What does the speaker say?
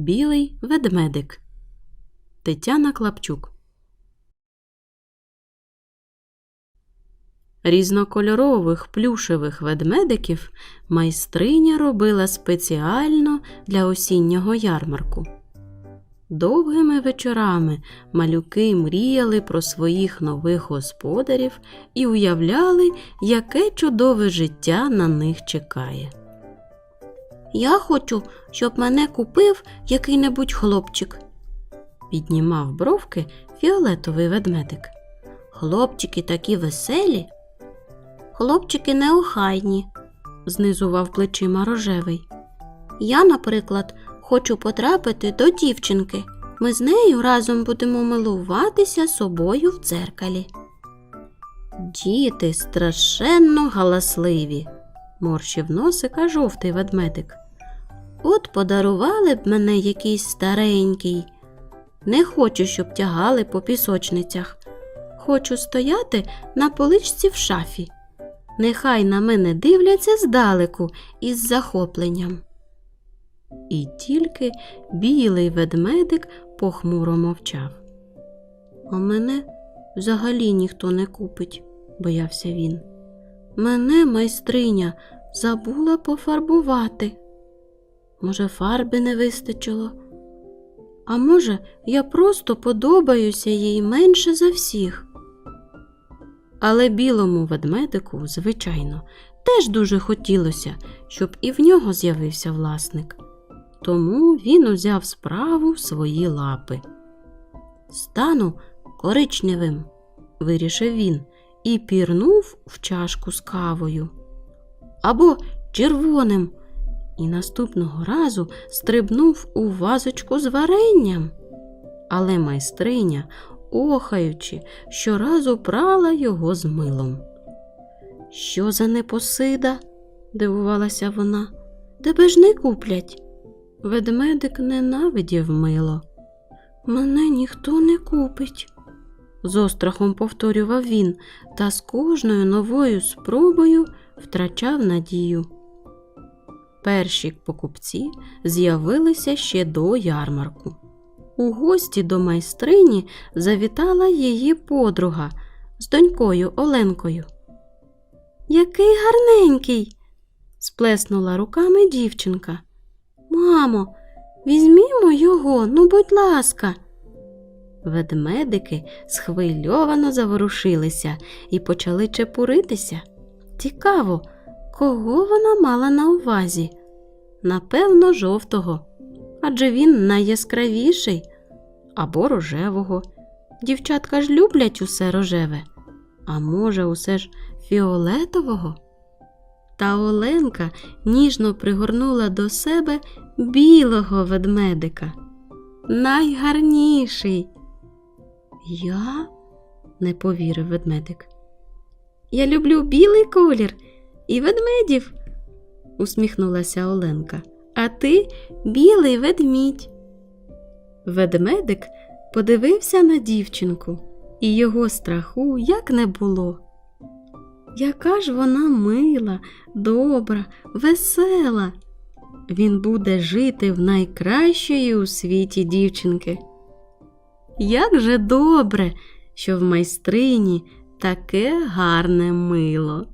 Білий ведмедик. Тетяна Клапчук. Різнокольорових плюшевих ведмедиків майстриня робила спеціально для осіннього ярмарку. Довгими вечорами малюки мріяли про своїх нових господарів і уявляли, яке чудове життя на них чекає. Я хочу, щоб мене купив який-небудь хлопчик. Піднімав бровки фіолетовий ведмедик. Хлопчики такі веселі. Хлопчики неохайні. Знизував плечима рожевий. Я, наприклад, хочу потрапити до дівчинки. Ми з нею разом будемо милуватися собою в дзеркалі. Діти страшенно галасливі, морщив носика жовтий ведмедик. От подарували б мене якийсь старенький. Не хочу, щоб тягали по пісочницях. Хочу стояти на поличці в шафі. Нехай на мене дивляться здалеку із захопленням. І тільки білий ведмедик похмуро мовчав. А мене взагалі ніхто не купить, боявся він. Мене майстриня забула пофарбувати. Може, фарби не вистачило? А може, я просто подобаюся їй менше за всіх. Але білому ведмедику, звичайно, теж дуже хотілося, щоб і в нього з'явився власник. Тому він узяв справу в свої лапи. Стану коричневим, Вирішив він і пірнув в чашку з кавою. або червоним. І наступного разу стрибнув у вазочку з варенням. Але майстриня, охаючи, щоразу прала його з милом. Що за непосида? дивувалася вона. Тебе ж не куплять. Ведмедик ненавидів мило. Мене ніхто не купить. З острахом повторював він та з кожною новою спробою втрачав надію. Перші покупці з'явилися ще до ярмарку. У гості до майстрині завітала її подруга з донькою Оленкою. Який гарненький. Сплеснула руками дівчинка. Мамо, візьмімо його, ну, будь ласка. Ведмедики схвильовано заворушилися і почали чепуритися. Цікаво, кого вона мала на увазі? Напевно, жовтого, адже він найяскравіший або рожевого. Дівчатка ж люблять усе рожеве, а може, усе ж фіолетового? Та Оленка ніжно пригорнула до себе білого ведмедика. Найгарніший. Я? не повірив ведмедик. Я люблю білий колір і ведмедів, усміхнулася Оленка. А ти білий ведмідь. Ведмедик подивився на дівчинку, і його страху як не було. Яка ж вона мила, добра, весела. Він буде жити в найкращої у світі дівчинки. Як же добре, що в майстрині таке гарне мило.